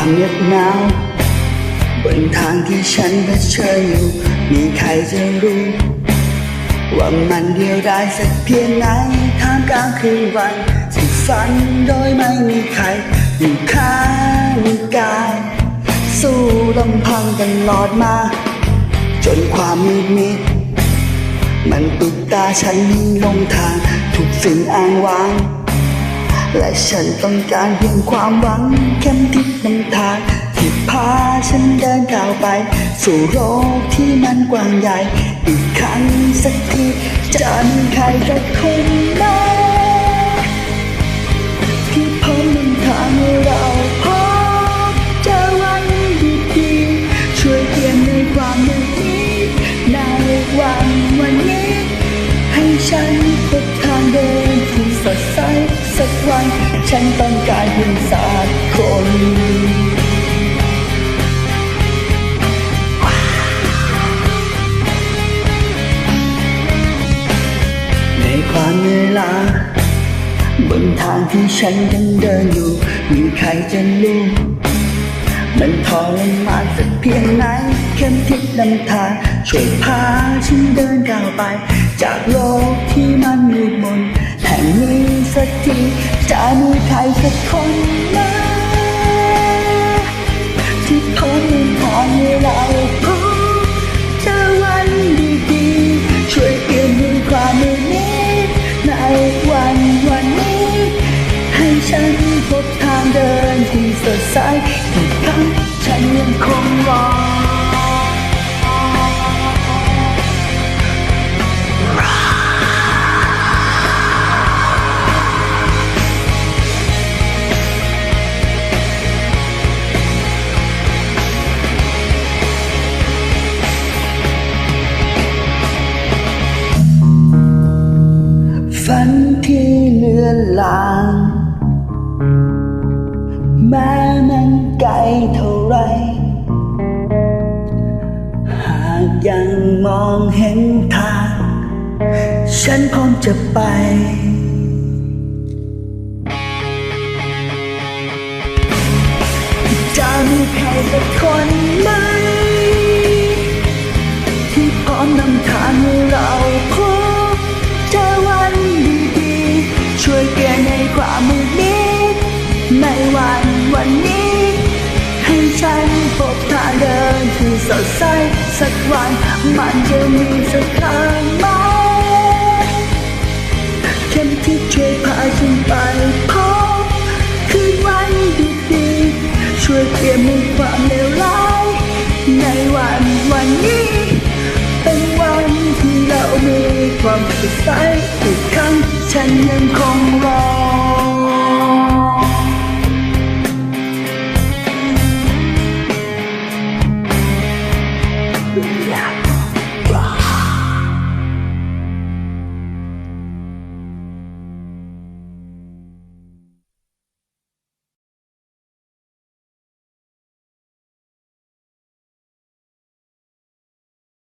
ความเหน็บหนาวบนทางที่ฉันเผชิญอยู่ มีใครจะรู้ ว่ามันเดียวดายสักเพียงไหนท่ามกลางคืนวันที่ฝันโดยไม่มีใครอยู่ข้างกาย สู้ลำพังตลอดมา จนความมืดมิดมันปิดตาฉันลงทางทุกสิ่งอ้างว้าง และฉันต้องการเพียงความหวังแค่ทิศนำทางที่พาฉันเดินก้าวไป สู่โลกที่มันกว้างใหญ่ อีกครั้งสักทีจะมีใครสักคนไห ใสสักวัน ฉันต้องการเพียงสักคนในความเหนื่อยล้าบนทางที่ฉันยังเดินอยู่ มีใครจะรู้มันทรมานสักเพียงไหน เข็มทิศนำทางช่วยพาฉันเดินก้าวไป จากโลก สักทีจะมีใครสักคนไหมที่พร้อมเดินทางให้เราพบเจอวันดีๆช่วยเปลี่ยนมือความมืดมิดในวันวันนี้ ให้ฉันพบทางเดินที่สดใสอีกครั้งฉันยังคง ฝันที่เลือนลางแม้มันไกลเท่าไร หากยังมองเห็นทาง ฉันพร้อมจะไปจะมีใครสักคนไหม ที่พร้อมนำทางให้เรา ในวันวันนี้ ให้ฉันพบทางเดินที่สดใสสักวันมันจะมีสักทางไหมเข็มที่ช่วยพาฉันไปพบคืนวันดีๆช่วยเปลี่ยนมุมความเลวร้ายในวันวันนี้ เป็นวันที่เรามีความสดใสอีกครั้งฉันยังคง